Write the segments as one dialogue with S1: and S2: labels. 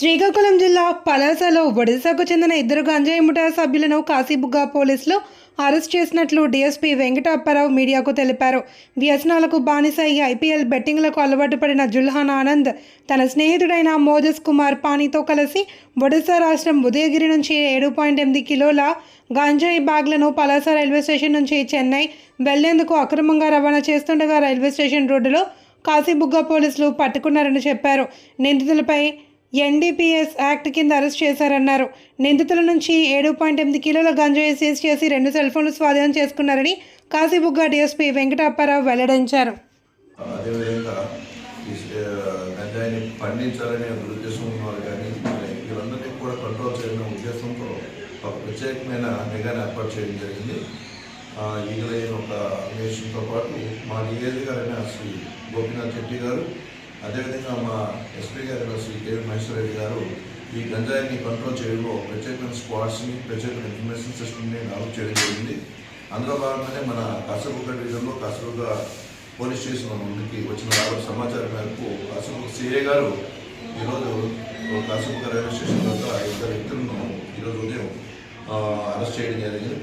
S1: శ్రీకాకుళం జిల్లా పలాసలో ఒడిశాకు చెందిన ఇద్దరు గంజాయి ముఠా సభ్యులను కాశీబుగ్గా పోలీసులు అరెస్ట్ చేసినట్లు డీఎస్పీ వెంకటప్పారావు మీడియాకు తెలిపారు. వ్యసనాలకు బానిస ఈ ఐపీఎల్ బెట్టింగ్లకు అలవాటు పడిన జుల్హాన్ ఆనంద్ తన స్నేహితుడైన మోజస్ కుమార్ పానీతో కలిసి ఒడిశా రాష్ట్రం ఉదయగిరి నుంచి ఏడు పాయింట్ ఎనిమిది కిలోల గంజాయి బ్యాగ్లను పలాస రైల్వే స్టేషన్ నుంచి చెన్నై వెళ్ళేందుకు అక్రమంగా రవాణా చేస్తుండగా రైల్వే స్టేషన్ రోడ్డులో కాశీబుగ్గ పోలీసులు పట్టుకున్నారని చెప్పారు. నిందితులపై ఎన్డీపీఎస్ యాక్ట్ కింద అరెస్ట్ చేశారన్నారు. నిందితుల నుంచి ఏడు పాయింట్ ఎనిమిది కిలోల గంజాయి సీజ్ చేసి రెండు సెల్ ఫోన్లు స్వాధీనం చేసుకున్నారని కాశీబుగ్గ డీఎస్పీ వెంకటప్పారావు వెల్లడించారు.
S2: పండించాలనే ఉద్దేశం కానీ వీళ్ళందరినీ కూడా కంట్రోల్ చేయాలనే ఉద్దేశంతో ఒక ప్రత్యేకమైన నిఘాను ఏర్పాటు చేయడం జరిగింది. ఆ, ఈగలైన ఒక అన్వేషణతో పాటు మా డిఏజీ గారైన శ్రీ గోపీనాథ్ శెట్టి గారు అదేవిధంగా మా ఎస్పీ గారైన శ్రీ కేవీ మహేశ్వరరెడ్డి గారు ఈ గంజాయిని కంట్రోల్ చేయడంలో ప్రత్యేకమైన స్క్వాడ్స్ని ప్రత్యేకమైన ఇన్ఫర్మేషన్ సిస్టమ్ని డెవలప్ చేయడం జరిగింది. అందులో భాగంగానే మన కాసరగుట్ట డివిజన్లో కాసరగుట్ట పోలీస్ స్టేషన్ ముందుకి వచ్చిన వారు సమాచారం మేరకు కాసరగుట్ట సిఏ గారు ఈరోజు కాసరగుట్ట రైల్వే స్టేషన్ వద్ద ఇద్దరు వ్యక్తులను ఈరోజు ఉదయం అరెస్ట్ చేయడం జరిగింది.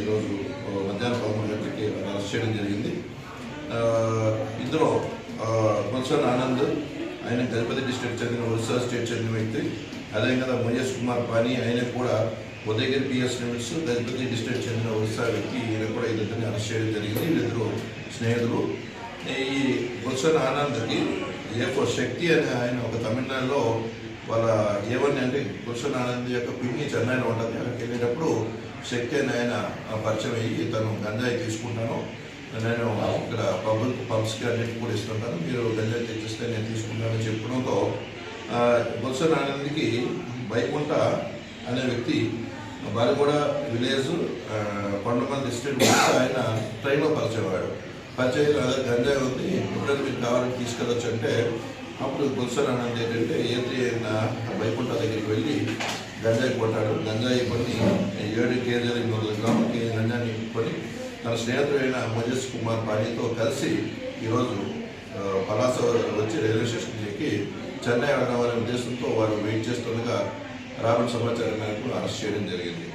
S2: ఈరోజు మధ్యాహ్నం పదమూడు గంటలకి అరెస్ట్ చేయడం జరిగింది. ఇందులో గుల్షన్ ఆనంద్ ఆయన గణపతి డిస్ట్రిక్ట్ చెందిన ఒరిస్సా స్టేట్ చెందిన వ్యక్తి. అదేవిధంగా మొయ్యస్ కుమార్ పాని ఆయన కూడా Udayagiri PS limits Ganapati district చెందిన ఒరిస్సా వ్యక్తి ఈయన కూడా ఇద్దరిని అరెస్ట్ చేయడం జరిగింది. వీళ్ళిద్దరు స్నేహితులు. ఈ గుల్షన్ ఆనంద్కి ఏ ఫోర్ శక్తి అనే ఆయన ఒక తమిళనాడులో వాళ్ళ ఏవని అంటే గుల్షన్ ఆనంద్ యొక్క పిన్ని చెన్నైలో ఉంటుంది. అక్కడికి వెళ్ళేటప్పుడు శక్తి అని ఆయన పరిచయం అయ్యి తను గంజాయి తీసుకుంటాను. నేను uh, ఇక్కడ పబ్లిక్ పబ్స్కి అన్నిటికి కూడా ఇస్తుంటాను మీరు గంజాయి తెచ్చిస్తే నేను తీసుకుంటానని చెప్పడంతో బొత్స ఆనంద్కి వైకుంఠ అనే వ్యక్తి బాలిగూడ విలేజ్ ఆ, కొండపల్లి డిస్ట్రిక్ట్ ఆయన ట్రైన్లో పరిచయవాడు పరిచయం అదే గంజాయి ఉంది. ఎప్పుడైనా మీకు కావాలని తీసుకెళ్ళొచ్చు అంటే అప్పుడు గుల్సన్ ఆనంద్ ఏంటంటే ఏది అయిన వైకుంఠ దగ్గరికి వెళ్ళి గంజాయి కొట్టాడు. గంజాయి కొన్ని ఏడు కేజీలు ఎనిమిది వందల గ్రాముల కేజీ కొని తన స్నేహితుడైన మజేష్ కుమార్ పానీతో కలిసి ఈరోజు పలాస వచ్చి రైల్వే స్టేషన్ ఎక్కి చెన్నై వెళ్ళాలనే ఉద్దేశంతో వారు వెయిట్ చేస్తుండగా రాబడిన సమాచారం మేరకు అరెస్ట్ చేయడం జరిగింది.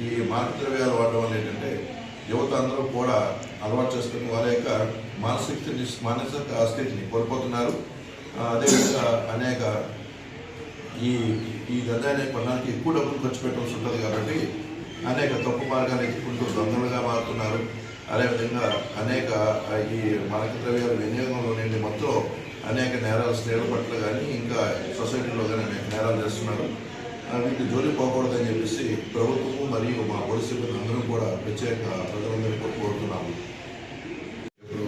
S2: ఈ మాదక ద్రవ్యాలు వాడడం వల్ల ఏంటంటే యువత అందరూ కూడా అలవాటు చేసుకుని వారి యొక్క మానసిక మానసిక స్థితిని కోల్పోతున్నారు. అదేవిధంగా అనేక ఈ ఈ గంజాయిని కొనడానికి ఎక్కువ డబ్బులు ఖర్చు పెట్టాల్సి ఉంటుంది కాబట్టి అనేక తప్పు మార్గాలు ఎక్కుంటూ దొంగలుగా మారుతున్నారు. అదేవిధంగా అనేక ఈ మానక ద్రవ్యాల వినియోగంలో నుండి మొత్తం అనేక నేరాలు స్త్రీల పట్ల కానీ ఇంకా సొసైటీలో కానీ అనేక నేరాలు చేస్తున్నారు. వీటికి వీటి జోలి పోకూడదని మరియు మా పోలీసు సిబ్బంది అందరం కూడా ప్రత్యేక ప్రజలందరికీ కోరుతున్నాము ఇప్పుడు